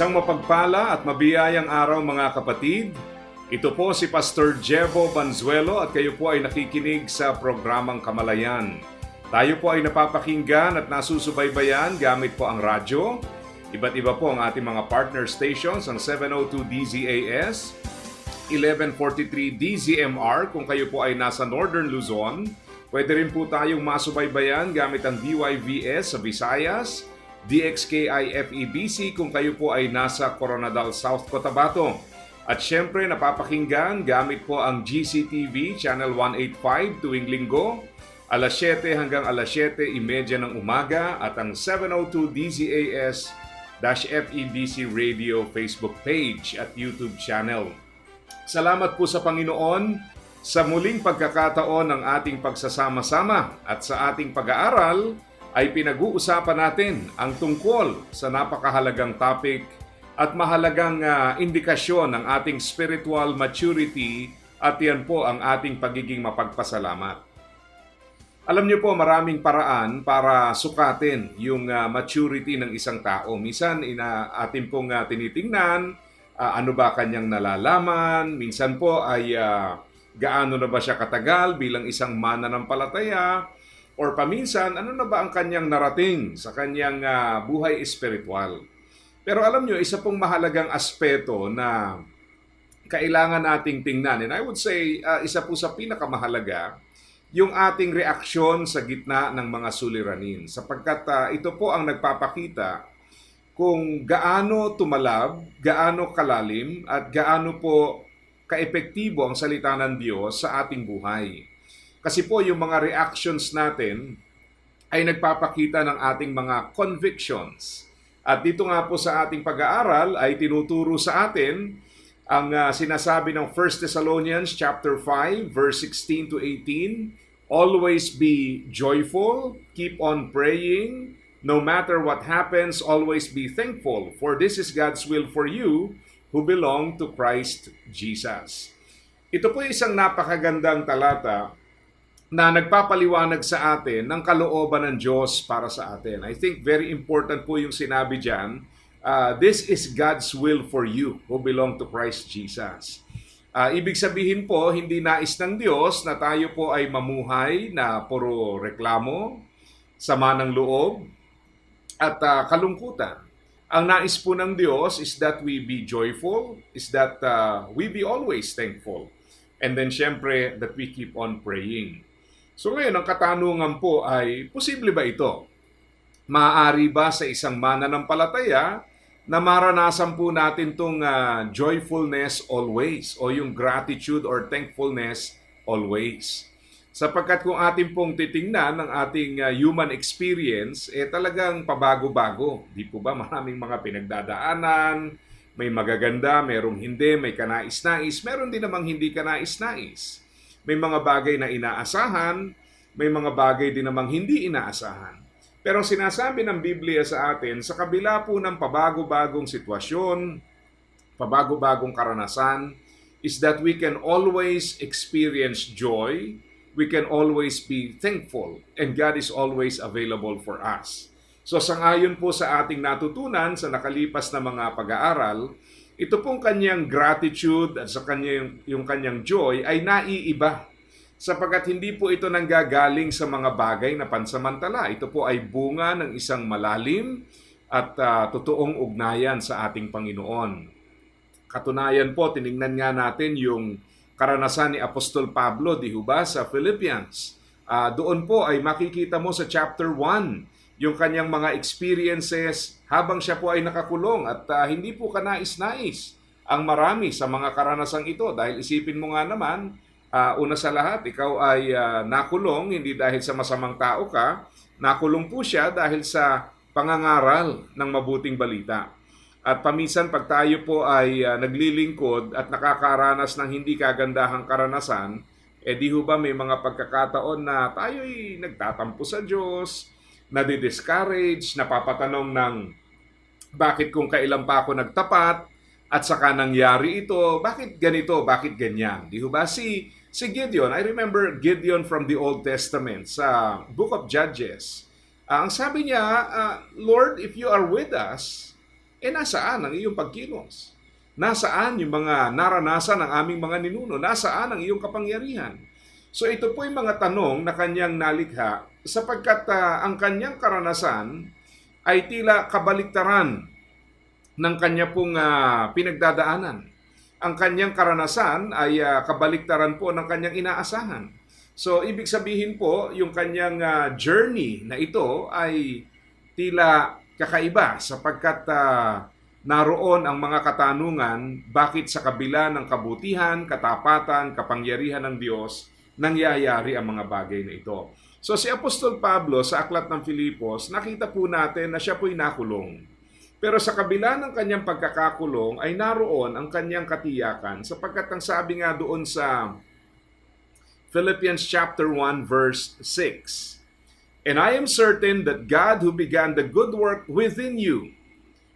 Isang mapagpala at mabiyayang araw mga kapatid. Ito po si Pastor Jebo Banzuelo at kayo po ay nakikinig sa programang Kamalayan. Tayo po ay napapakinggan at nasusubaybayan gamit po ang radyo. Iba't iba po ang ating mga partner stations, ang 702 DZAS, 1143 DZMR kung kayo po ay nasa Northern Luzon. Pwede rin po tayong masubaybayan gamit ang DYVS sa Visayas, DXKI-FEBC kung kayo po ay nasa Coronadal, South Cotabato. At syempre, napapakinggan gamit po ang GCTV Channel 185 tuwing linggo, alas 7 hanggang alas 7.30 ng umaga at ang 702 DZAS-FEBC Radio Facebook page at YouTube channel. Salamat po sa Panginoon sa muling pagkakataon ng ating pagsasama-sama at sa ating pag-aaral ay pinag-uusapan natin ang tungkol sa napakahalagang topic at mahalagang uh, indikasyon ng ating spiritual maturity at yan po ang ating pagiging mapagpasalamat. Alam niyo po maraming paraan para sukatin yung uh, maturity ng isang tao. Minsan ina atin pong uh, tinitingnan uh, ano ba kanyang nalalaman, minsan po ay uh, gaano na ba siya katagal bilang isang mananampalataya, or paminsan ano na ba ang kanyang narating sa kanyang uh, buhay espiritual. Pero alam nyo, isa pong mahalagang aspeto na kailangan nating tingnan, and I would say uh, isa po sa pinakamahalaga, yung ating reaksyon sa gitna ng mga suliranin. Sapagkat uh, ito po ang nagpapakita kung gaano tumalab, gaano kalalim, at gaano po kaepektibo ang salita ng Diyos sa ating buhay. Kasi po yung mga reactions natin ay nagpapakita ng ating mga convictions. At dito nga po sa ating pag-aaral ay tinuturo sa atin ang uh, sinasabi ng 1 Thessalonians chapter 5 verse 16 to 18, always be joyful, keep on praying, no matter what happens, always be thankful, for this is God's will for you who belong to Christ Jesus. Ito po isang napakagandang talata na nagpapaliwanag sa atin ng kalooban ng Diyos para sa atin. I think very important po yung sinabi dyan, uh, this is God's will for you who belong to Christ Jesus. Uh, ibig sabihin po, hindi nais ng Diyos na tayo po ay mamuhay na puro reklamo, sama ng loob, at uh, kalungkutan. Ang nais po ng Diyos is that we be joyful, is that uh, we be always thankful. And then syempre, that we keep on praying. So ngayon, ang katanungan po ay, posible ba ito? Maaari ba sa isang mananampalataya na maranasan po natin itong uh, joyfulness always o yung gratitude or thankfulness always? Sapagkat kung ating pong titingnan ng ating uh, human experience, eh talagang pabago-bago. Di po ba maraming mga pinagdadaanan, may magaganda, merong hindi, may kanais-nais, meron din namang hindi kanais-nais. May mga bagay na inaasahan, may mga bagay din namang hindi inaasahan. Pero sinasabi ng Biblia sa atin, sa kabila po ng pabago-bagong sitwasyon, pabago-bagong karanasan, is that we can always experience joy, we can always be thankful, and God is always available for us. So sangayon po sa ating natutunan sa nakalipas na mga pag-aaral, ito pong kanyang gratitude at sa kanyang, yung kanyang joy ay naiiba sapagkat hindi po ito nanggagaling sa mga bagay na pansamantala. Ito po ay bunga ng isang malalim at uh, totoong ugnayan sa ating Panginoon. Katunayan po, tiningnan nga natin yung karanasan ni Apostol Pablo, di ba, sa Philippians. Uh, doon po ay makikita mo sa chapter 1 yung kanyang mga experiences habang siya po ay nakakulong at uh, hindi po kanais-nais ang marami sa mga karanasang ito dahil isipin mo nga naman uh, una sa lahat ikaw ay uh, nakulong hindi dahil sa masamang tao ka nakulong po siya dahil sa pangangaral ng mabuting balita. At paminsan pag tayo po ay ah, naglilingkod at nakakaranas ng hindi kagandahang karanasan, eh di ho ba may mga pagkakataon na tayo'y nagtatampo sa Diyos, nadi-discourage, napapatanong ng bakit kung kailan pa ako nagtapat at saka nangyari ito, bakit ganito, bakit ganyan? Di ba si si Gideon, I remember Gideon from the Old Testament sa Book of Judges. Ah, ang sabi niya, ah, Lord, if you are with us, eh nasaan ang iyong pagkilos? Nasaan yung mga naranasan ng aming mga ninuno? Nasaan ang iyong kapangyarihan? So ito po yung mga tanong na kanyang nalikha sapagkat ah, ang kanyang karanasan ay tila kabaliktaran ng kanya pong ah, pinagdadaanan. Ang kanyang karanasan ay ah, kabaliktaran po ng kanyang inaasahan. So ibig sabihin po, yung kanyang ah, journey na ito ay tila kakaiba sapagkat ah, naroon ang mga katanungan bakit sa kabila ng kabutihan, katapatan, kapangyarihan ng Diyos, nangyayari ang mga bagay na ito. So si Apostol Pablo sa Aklat ng Filipos, nakita po natin na siya po'y nakulong. Pero sa kabila ng kanyang pagkakakulong ay naroon ang kanyang katiyakan sapagkat ang sabi nga doon sa Philippians chapter 1 verse 6. And I am certain that God who began the good work within you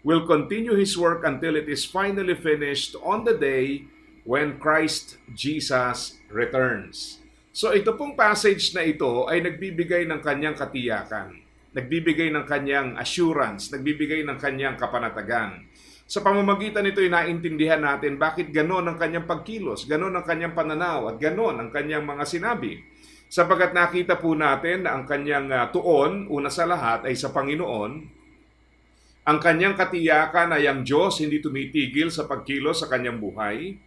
will continue his work until it is finally finished on the day when Christ Jesus returns. So ito pong passage na ito ay nagbibigay ng kanyang katiyakan, nagbibigay ng kanyang assurance, nagbibigay ng kanyang kapanatagan. Sa pamamagitan nito ay naintindihan natin bakit ganon ang kanyang pagkilos, ganon ang kanyang pananaw at ganon ang kanyang mga sinabi. Sapagat nakita po natin na ang kanyang ah, tuon, una sa lahat ay sa Panginoon, ang kanyang katiyakan ay ang Diyos hindi tumitigil sa pagkilos sa kanyang buhay,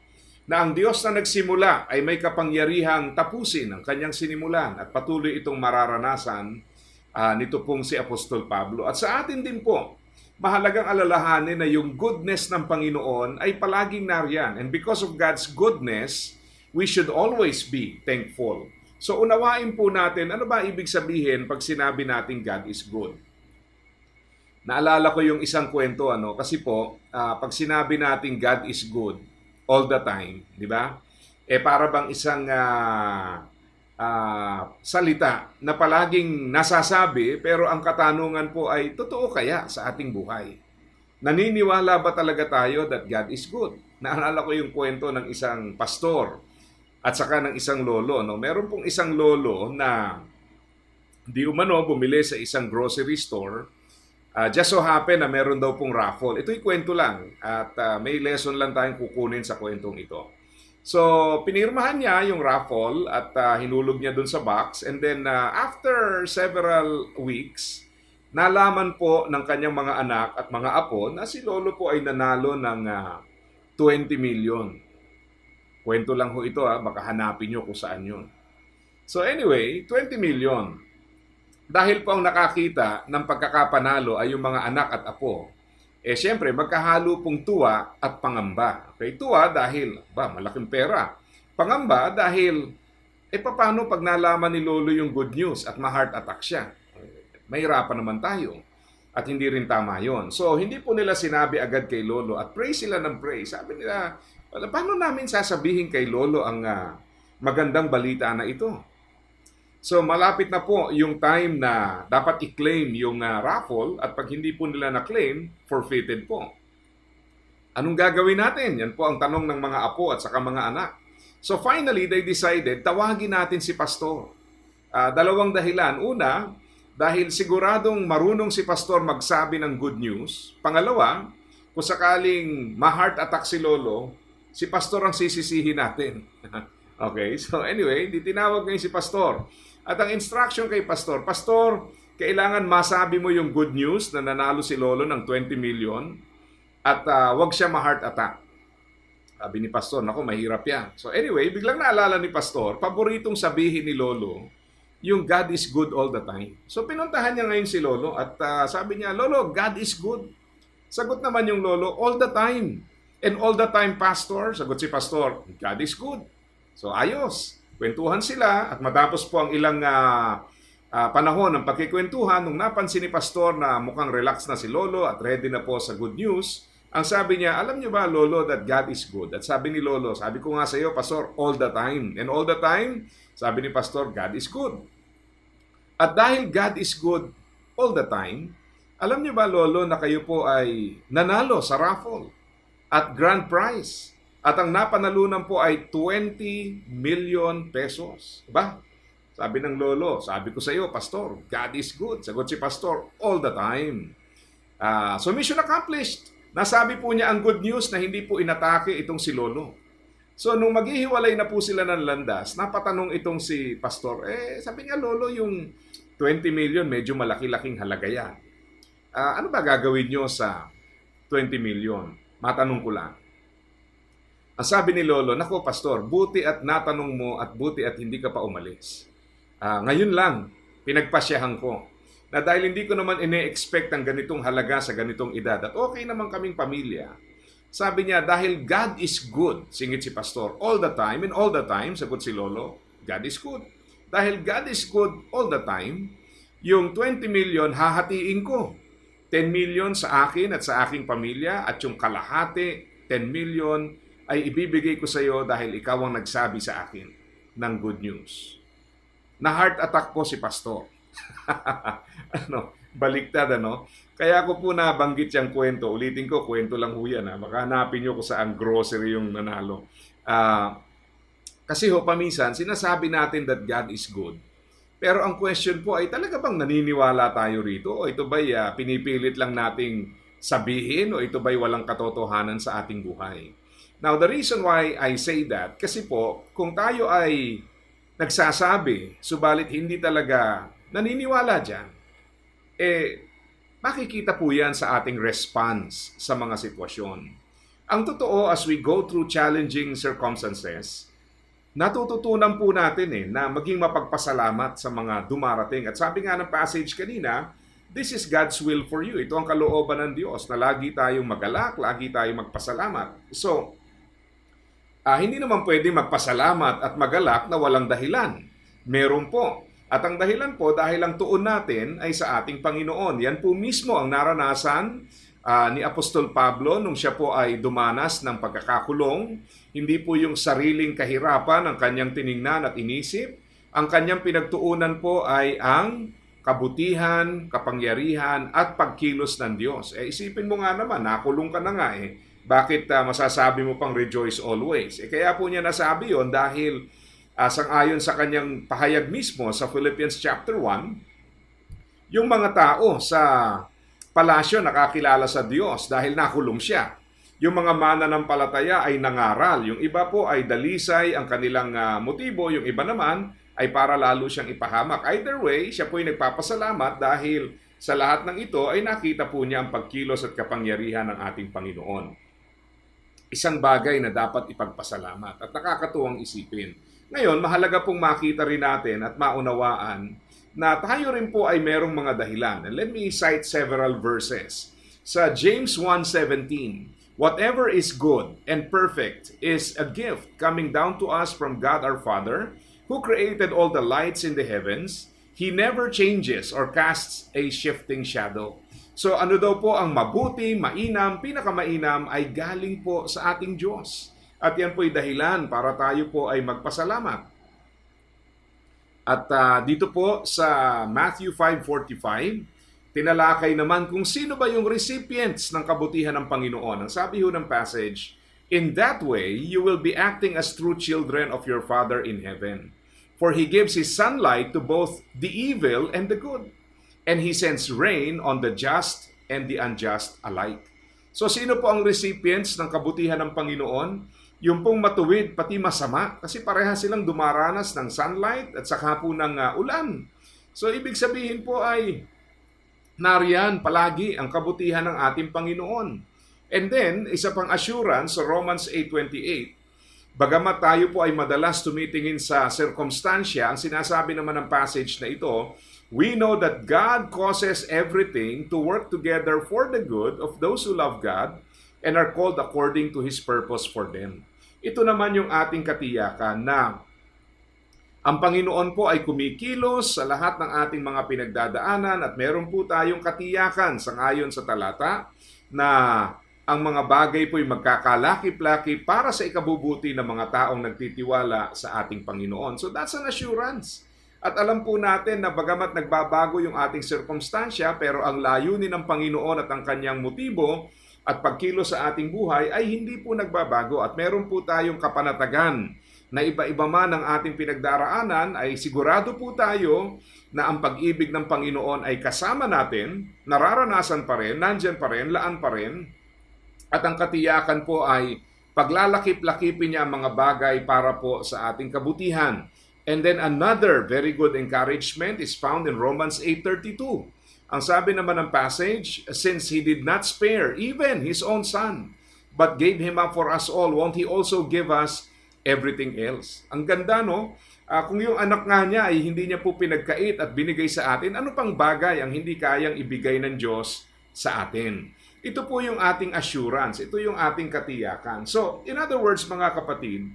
na ang Diyos na nagsimula ay may kapangyarihang tapusin ang kanyang sinimulan at patuloy itong mararanasan ah, nito pong si Apostol Pablo. At sa atin din po, mahalagang alalahanin na yung goodness ng Panginoon ay palaging nariyan. And because of God's goodness, we should always be thankful. So unawain po natin, ano ba ibig sabihin pag sinabi natin God is good? Naalala ko yung isang kwento ano kasi po ah, pag sinabi natin God is good all the time, di ba? Eh para bang isang ah, ah, salita na palaging nasasabi pero ang katanungan po ay totoo kaya sa ating buhay? Naniniwala ba talaga tayo that God is good? Naalala ko yung kwento ng isang pastor at saka ng isang lolo. No? Meron pong isang lolo na di umano bumili sa isang grocery store Ah, just so happen na meron daw pong raffle. Ito'y kwento lang at ah, may lesson lang tayong kukunin sa kwentong ito. So, pinirmahan niya yung raffle at ah, hinulog niya dun sa box and then ah, after several weeks, nalaman po ng kanyang mga anak at mga apo na si Lolo po ay nanalo ng ah, 20 million. Kwento lang ho ito ha, baka hanapin nyo kung saan yun. So anyway, 20 million. Dahil po ang nakakita ng pagkakapanalo ay yung mga anak at apo, eh siyempre magkahalo pong tuwa at pangamba. Okay, tuwa dahil, ba, malaking pera. Pangamba dahil, eh paano pag nalaman ni Lolo yung good news at ma-heart attack siya? Mahirapan naman tayo. At hindi rin tama yon. So, hindi po nila sinabi agad kay Lolo at pray sila ng pray. Sabi nila, "Wala, paano namin sasabihin kay Lolo ang ah, magandang balita na ito? So malapit na po yung time na dapat i-claim yung ah, raffle at pag hindi po nila na-claim, forfeited po. Anong gagawin natin? Yan po ang tanong ng mga apo at saka mga anak. So finally, they decided, tawagin natin si pastor. Ah, dalawang dahilan. Una, dahil siguradong marunong si pastor magsabi ng good news. Pangalawa, kung sakaling ma-heart attack si lolo, si pastor ang sisisihin natin. okay, so anyway, di tinawag ngayon si pastor. At ang instruction kay pastor, pastor, kailangan masabi mo yung good news na nanalo si lolo ng 20 million at ah, wag siya ma-heart attack. Sabi ni pastor, nako mahirap yan. So anyway, biglang naalala ni pastor, paboritong sabihin ni lolo, yung God is good all the time. So pinuntahan niya ngayon si lolo at ah, sabi niya, Lolo, God is good. Sagot naman yung lolo, all the time. And all the time, pastor, sagot si pastor, God is good. So ayos, kwentuhan sila at matapos po ang ilang ah, ah, panahon ng pagkikwentuhan, nung napansin ni Pastor na mukhang relax na si Lolo at ready na po sa good news, ang sabi niya, alam niyo ba, Lolo, that God is good? At sabi ni Lolo, sabi ko nga sa iyo, Pastor, all the time. And all the time, sabi ni Pastor, God is good. At dahil God is good all the time, alam niyo ba, Lolo, na kayo po ay nanalo sa raffle at grand prize. At ang napanalunan po ay 20 million pesos. Ba? Sabi ng Lolo, sabi ko sa iyo, Pastor, God is good. Sagot si Pastor, all the time. Ah, so mission accomplished. Nasabi po niya ang good news na hindi po inatake itong si Lolo. So nung maghihiwalay na po sila ng landas, napatanong itong si Pastor, eh sabi niya, Lolo, yung 20 million, medyo malaki-laking halaga yan. Ah, ano ba gagawin nyo sa 20 million? Matanong ko lang. Ang sabi ni Lolo, Nako, Pastor, buti at natanong mo at buti at hindi ka pa umalis. Ah, ngayon lang, pinagpasyahan ko na dahil hindi ko naman ine-expect ang ganitong halaga sa ganitong edad at okay naman kaming pamilya, sabi niya, dahil God is good, singit si Pastor, all the time, and all the time, sagot si Lolo, God is good. Dahil God is good all the time, yung 20 million hahatiin ko. 10 million sa akin at sa aking pamilya at yung kalahati, 10 million, ay ibibigay ko sa iyo dahil ikaw ang nagsabi sa akin ng good news. Na heart attack po si Pastor. ano, baliktad ano. Kaya ako po nabanggit yung kwento. Ulitin ko, kwento lang ho yan. Ha? Baka hanapin nyo kung saan grocery yung nanalo. Ah, kasi ho, paminsan, sinasabi natin that God is good. Pero ang question po ay talaga bang naniniwala tayo rito? O ito ba'y ah, pinipilit lang nating sabihin? O ito ba'y walang katotohanan sa ating buhay? Now, the reason why I say that, kasi po, kung tayo ay nagsasabi, subalit hindi talaga naniniwala dyan, eh, makikita po yan sa ating response sa mga sitwasyon. Ang totoo, as we go through challenging circumstances, natututunan po natin eh na maging mapagpasalamat sa mga dumarating. At sabi nga ng passage kanina, this is God's will for you. Ito ang kalooban ng Diyos na lagi tayong magalak, lagi tayong magpasalamat. So, ah, hindi naman pwede magpasalamat at magalak na walang dahilan. Meron po. At ang dahilan po dahil ang tuon natin ay sa ating Panginoon. Yan po mismo ang naranasan ah, ni Apostol Pablo nung siya po ay dumanas ng pagkakakulong. Hindi po yung sariling kahirapan ang kanyang tiningnan at inisip. Ang kanyang pinagtuunan po ay ang kabutihan, kapangyarihan at pagkilos ng Diyos. Eh isipin mo nga naman, nakulong ka na nga eh. Bakit ah, masasabi mo pang rejoice always? Eh kaya po niya nasabi yon dahil uh, ayon sa kanyang pahayag mismo sa Philippians chapter 1, yung mga tao sa palasyo nakakilala sa Diyos dahil nakulong siya. Yung mga mananampalataya ay nangaral. Yung iba po ay dalisay ang kanilang ah, motibo. Yung iba naman ay para lalo siyang ipahamak. Either way, siya po ay nagpapasalamat dahil sa lahat ng ito ay nakita po niya ang pagkilos at kapangyarihan ng ating Panginoon. Isang bagay na dapat ipagpasalamat at nakakatuwang isipin. Ngayon, mahalaga pong makita rin natin at maunawaan na tayo rin po ay merong mga dahilan. And let me cite several verses. Sa James 1.17, Whatever is good and perfect is a gift coming down to us from God our Father, who created all the lights in the heavens. He never changes or casts a shifting shadow. So ano daw po ang mabuti, mainam, pinakamainam ay galing po sa ating Diyos. At yan po'y dahilan para tayo po ay magpasalamat. At ah, dito po sa Matthew 5.45, tinalakay naman kung sino ba yung recipients ng kabutihan ng Panginoon. Ang sabi ho ng passage, In that way, you will be acting as true children of your Father in heaven. For He gives His sunlight to both the evil and the good. And He sends rain on the just and the unjust alike. So sino po ang recipients ng kabutihan ng Panginoon? Yung pong matuwid, pati masama. Kasi pareha silang dumaranas ng sunlight at saka po ng ah, ulan. So ibig sabihin po ay nariyan palagi ang kabutihan ng ating Panginoon. And then, isa pang assurance sa Romans 8.28, bagamat tayo po ay madalas tumitingin sa circumstansya, ang sinasabi naman ng passage na ito, we know that God causes everything to work together for the good of those who love God and are called according to His purpose for them. Ito naman yung ating katiyakan na Ang Panginoon po ay kumikilos sa lahat ng ating mga pinagdadaanan at meron po tayong katiyakan sa ngayon sa talata na ang mga bagay po'y magkakalakip-lakip para sa ikabubuti ng mga taong nagtitiwala sa ating Panginoon. So that's an assurance. At alam po natin na bagamat nagbabago yung ating sirkumstansya, pero ang layunin ng Panginoon at ang kanyang motibo at pagkilos sa ating buhay ay hindi po nagbabago. At meron po tayong kapanatagan na iba-iba man ang ating pinagdaraanan ay sigurado po tayo na ang pag-ibig ng Panginoon ay kasama natin, nararanasan pa rin, nandyan pa rin, laan pa rin, at ang katiyakan po ay paglalakip-lakipin niya ang mga bagay para po sa ating kabutihan. And then another very good encouragement is found in Romans 8.32. Ang sabi naman ng passage, Since He did not spare even His own Son, but gave Him up for us all, won't He also give us everything else? Ang ganda, no? Ah, kung yung anak nga niya ay hindi niya po pinagkait at binigay sa atin, ano pang bagay ang hindi kayang ibigay ng Diyos sa atin? Ito po yung ating assurance, ito yung ating katiyakan. So, in other words, mga kapatid,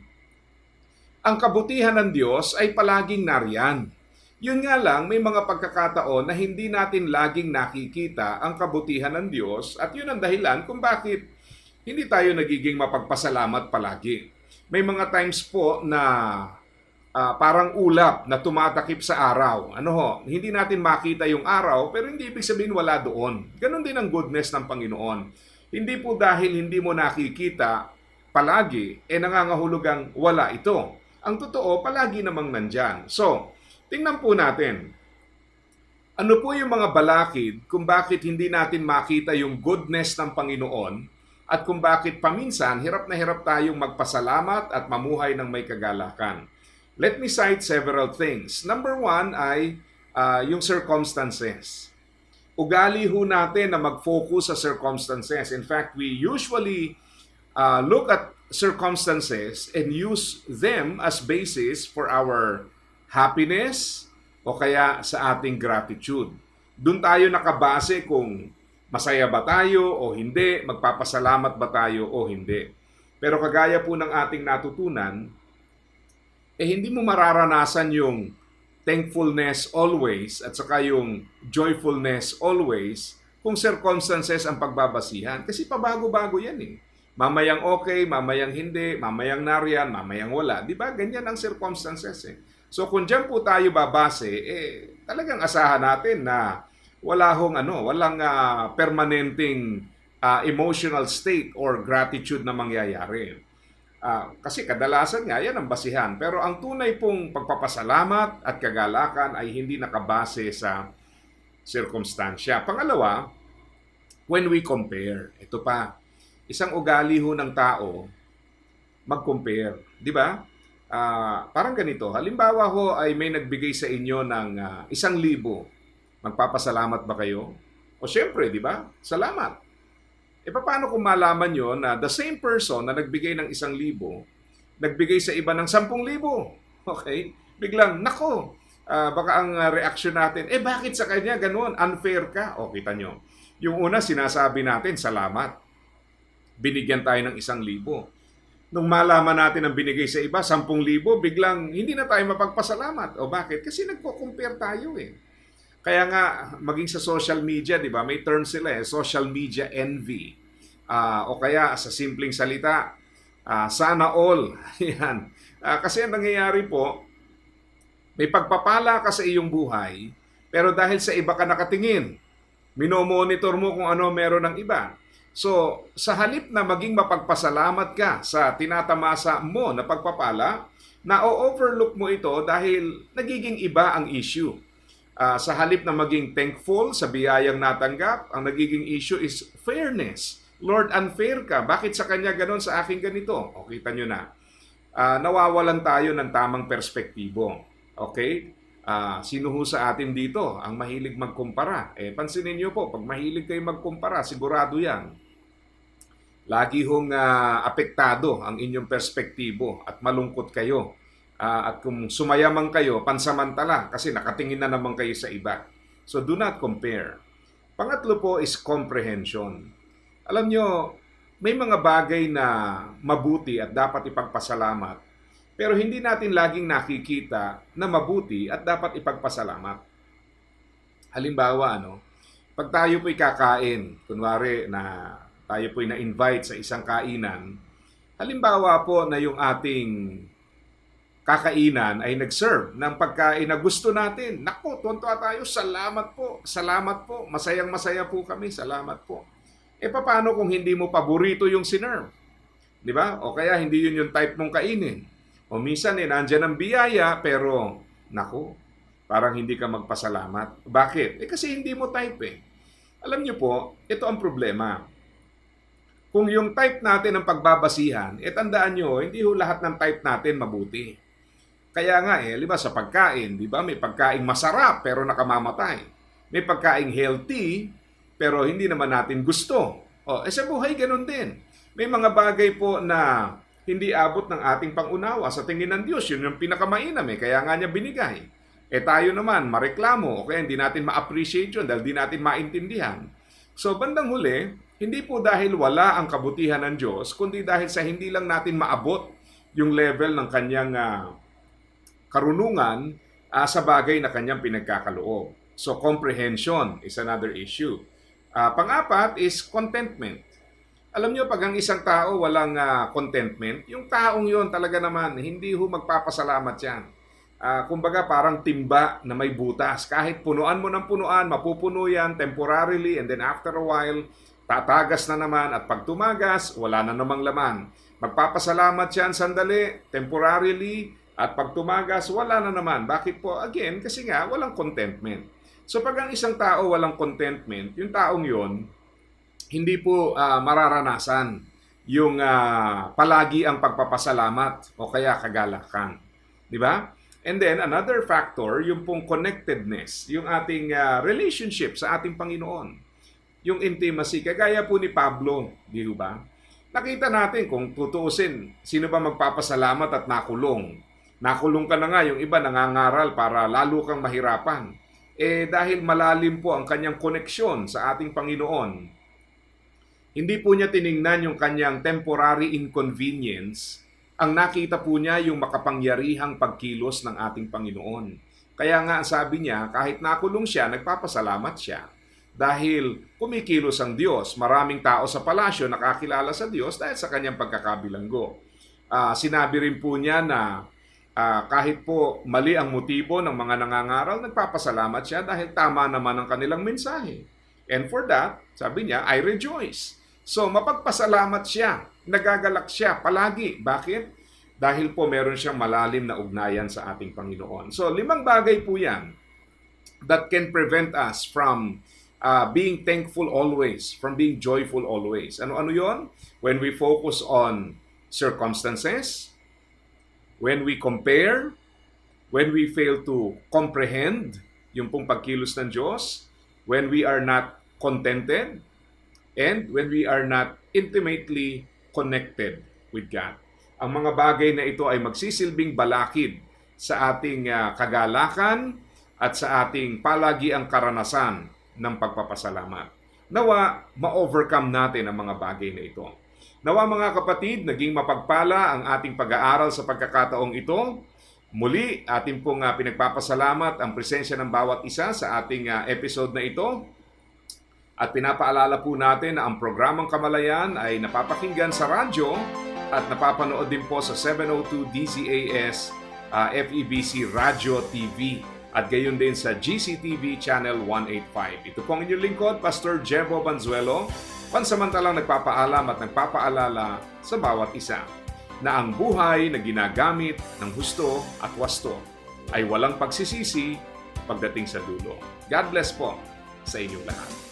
ang kabutihan ng Diyos ay palaging nariyan. Yun nga lang, may mga pagkakataon na hindi natin laging nakikita ang kabutihan ng Diyos at yun ang dahilan kung bakit hindi tayo nagiging mapagpasalamat palagi. May mga times po na ah, parang ulap na tumatakip sa araw. Ano ho, hindi natin makita yung araw pero hindi ibig sabihin wala doon. Ganon din ang goodness ng Panginoon. Hindi po dahil hindi mo nakikita palagi, eh nangangahulugang wala ito. Ang totoo, palagi namang nandyan. So, tingnan po natin. Ano po yung mga balakid kung bakit hindi natin makita yung goodness ng Panginoon at kung bakit paminsan hirap na hirap tayong magpasalamat at mamuhay ng may kagalakan. Let me cite several things. Number one ay ah, yung circumstances. Ugali ho natin na mag-focus sa circumstances. In fact, we usually uh, look at circumstances and use them as basis for our happiness o kaya sa ating gratitude. Doon tayo nakabase kung masaya ba tayo o hindi, magpapasalamat ba tayo o hindi. Pero kagaya po ng ating natutunan, eh hindi mo mararanasan yung thankfulness always at saka yung joyfulness always kung circumstances ang pagbabasihan. Kasi pabago-bago yan eh. Mamayang okay, mamayang hindi, mamayang nariyan, mamayang wala. Di ba? Ganyan ang circumstances eh. So kung dyan po tayo babase, eh talagang asahan natin na wala hong ano, walang ah, permanenteng ah, emotional state or gratitude na mangyayari. Ah, kasi kadalasan nga yan ang basihan. Pero ang tunay pong pagpapasalamat at kagalakan ay hindi nakabase sa circumstansya. Pangalawa, when we compare, ito pa, isang ugali ho ng tao, mag-compare. Di ba? Ah, parang ganito, halimbawa ho ay may nagbigay sa inyo ng ah, isang libo. Magpapasalamat ba kayo? O syempre, di ba? Salamat. E paano kung malaman nyo na the same person na nagbigay ng isang libo, nagbigay sa iba ng sampung libo? Okay? Biglang, nako, ah, baka ang reaction natin, eh bakit sa kanya ganun? Unfair ka? O kita nyo. Yung una, sinasabi natin, salamat. Binigyan tayo ng isang libo. Nung malaman natin ang binigay sa iba, sampung libo, biglang hindi na tayo mapagpasalamat. O bakit? Kasi nagko-compare tayo eh. Kaya nga, maging sa social media, di ba, may term sila eh, social media envy. Ah, o kaya, sa simpleng salita, ah, sana all. Yan. Ah, kasi ang nangyayari po, may pagpapala ka sa iyong buhay, pero dahil sa iba ka nakatingin, minomonitor mo kung ano meron ng iba. So, sa halip na maging mapagpasalamat ka sa tinatamasa mo na pagpapala, na-overlook mo ito dahil nagiging iba ang issue. Ah, sa halip na maging thankful sa biyayang natanggap, ang nagiging issue is fairness. Lord, unfair ka. Bakit sa kanya ganon sa akin ganito? O, kita nyo na. Ah, nawawalan tayo ng tamang perspektibo. Okay? Ah, sino ho sa atin dito ang mahilig magkumpara? Eh, pansinin nyo po, pag mahilig kayo magkumpara, sigurado yan. Lagi hong ah, apektado ang inyong perspektibo at malungkot kayo. Ah, at kung sumayaman kayo, pansamantala kasi nakatingin na naman kayo sa iba. So do not compare. Pangatlo po is comprehension. Alam nyo, may mga bagay na mabuti at dapat ipagpasalamat. Pero hindi natin laging nakikita na mabuti at dapat ipagpasalamat. Halimbawa, ano, pag tayo po'y kakain, kunwari na tayo po'y na-invite sa isang kainan, halimbawa po na yung ating kakainan ay nag-serve ng pagkain na gusto natin. Naku, tuntua tayo, salamat po, salamat po, masayang masaya po kami, salamat po. E paano kung hindi mo paborito yung sinerve? Di ba? O kaya hindi yun yung type mong kainin. O minsan eh, nandyan ang biyaya, pero naku, parang hindi ka magpasalamat. Bakit? Eh kasi hindi mo type eh. Alam niyo po, ito ang problema. Kung yung type natin ang pagbabasihan, eh tandaan nyo, hindi ho lahat ng type natin mabuti. Kaya nga eh, di ba sa pagkain, di ba may pagkain masarap pero nakamamatay. May pagkain healthy pero hindi naman natin gusto. O, eh sa buhay ganun din. May mga bagay po na hindi abot ng ating pangunawa sa tingin ng Diyos. Yun yung pinakamainam eh, kaya nga niya binigay. Eh tayo naman, mareklamo, o kaya hindi natin ma-appreciate yun dahil di natin maintindihan. So bandang huli, hindi po dahil wala ang kabutihan ng Diyos, kundi dahil sa hindi lang natin maabot yung level ng kanyang uh, karunungan uh, sa bagay na kanyang pinagkakaloob. So comprehension is another issue. Uh, pang-apat is contentment. Alam niyo, pag ang isang tao walang uh, contentment, yung taong yon talaga naman, hindi ho magpapasalamat yan. Uh, kumbaga parang timba na may butas. Kahit punuan mo ng punuan, mapupuno yan temporarily and then after a while, tatagas na naman at pag tumagas, wala na namang laman. Magpapasalamat yan sandali, temporarily, at pag tumagas, wala na naman. Bakit po? Again, kasi nga, walang contentment. So pag ang isang tao walang contentment, yung taong yon hindi po uh, mararanasan yung uh, palagi ang pagpapasalamat o kaya kagalakan. Di ba? And then another factor, yung pong connectedness, yung ating uh, relationship sa ating Panginoon. Yung intimacy, kagaya po ni Pablo, di ba? Nakita natin kung tutuusin, sino ba magpapasalamat at nakulong? Nakulong ka na nga, yung iba nangangaral para lalo kang mahirapan. Eh dahil malalim po ang kanyang koneksyon sa ating Panginoon, hindi po niya tiningnan yung kanyang temporary inconvenience. Ang nakita po niya yung makapangyarihang pagkilos ng ating Panginoon. Kaya nga sabi niya, kahit nakulong siya, nagpapasalamat siya. Dahil kumikilos ang Diyos. Maraming tao sa palasyo nakakilala sa Diyos dahil sa kanyang pagkakabilanggo. Uh, sinabi rin po niya na uh, kahit po mali ang motibo ng mga nangangaral, nagpapasalamat siya dahil tama naman ang kanilang mensahe. And for that, sabi niya, I rejoice. So, mapagpasalamat siya. Nagagalak siya palagi. Bakit? Dahil po meron siyang malalim na ugnayan sa ating Panginoon. So, limang bagay po yan that can prevent us from uh, being thankful always, from being joyful always. Ano-ano yon? When we focus on circumstances, when we compare, when we fail to comprehend yung pong pagkilos ng Diyos, when we are not contented, and when we are not intimately connected with God. Ang mga bagay na ito ay magsisilbing balakid sa ating uh, kagalakan at sa ating palagi ang karanasan ng pagpapasalamat. Nawa, ma-overcome natin ang mga bagay na ito. Nawa mga kapatid, naging mapagpala ang ating pag-aaral sa pagkakataong ito. Muli, ating pong uh, pinagpapasalamat ang presensya ng bawat isa sa ating uh, episode na ito. At pinapaalala po natin na ang programang Kamalayan ay napapakinggan sa radyo at napapanood din po sa 702 DZAS uh, FEBC Radio TV at gayon din sa GCTV Channel 185. Ito po ang inyong lingkod, Pastor Jebo Banzuelo, pansamantalang nagpapaalam at nagpapaalala sa bawat isa na ang buhay na ginagamit ng husto at wasto ay walang pagsisisi pagdating sa dulo. God bless po sa inyong lahat.